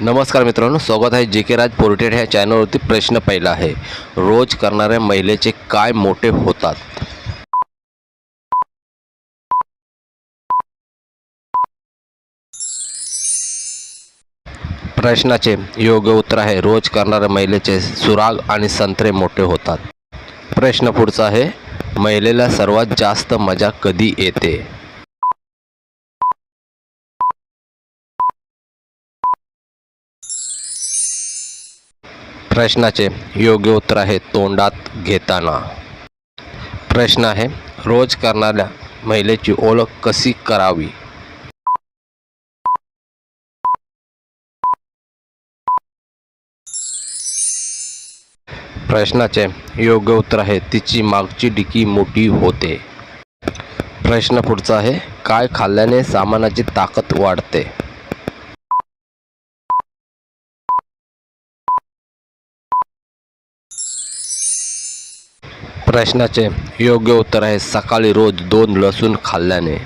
नमस्कार मित्रांनो स्वागत आहे जे के राज पोर्टेड ह्या चॅनलवरती प्रश्न पहिला आहे. रोज करणाऱ्या महिलेचे काय मोठे होतात? प्रश्नाचे योग्य उत्तर आहे रोज करणाऱ्या महिलेचे सुराग आणि संत्रे मोठे होतात. प्रश्न पुढचा आहे महिलेला सर्वात जास्त मजा कधी येते? प्रश्नाचे योग्य उत्तर आहे तोंडात घेताना. प्रश्न आहे रोज करणाऱ्या महिलेची ओळख कशी करावी? प्रश्नाचे योग्य उत्तर आहे तिची मागची डिकी मोठी होते. प्रश्न पुढचा आहे काय खाल्ल्याने सामानाची ताकद वाढते? प्रश्नाचे योग्य उत्तर आहे. सकाळी रोज दोन लसूण खाल्ल्याने.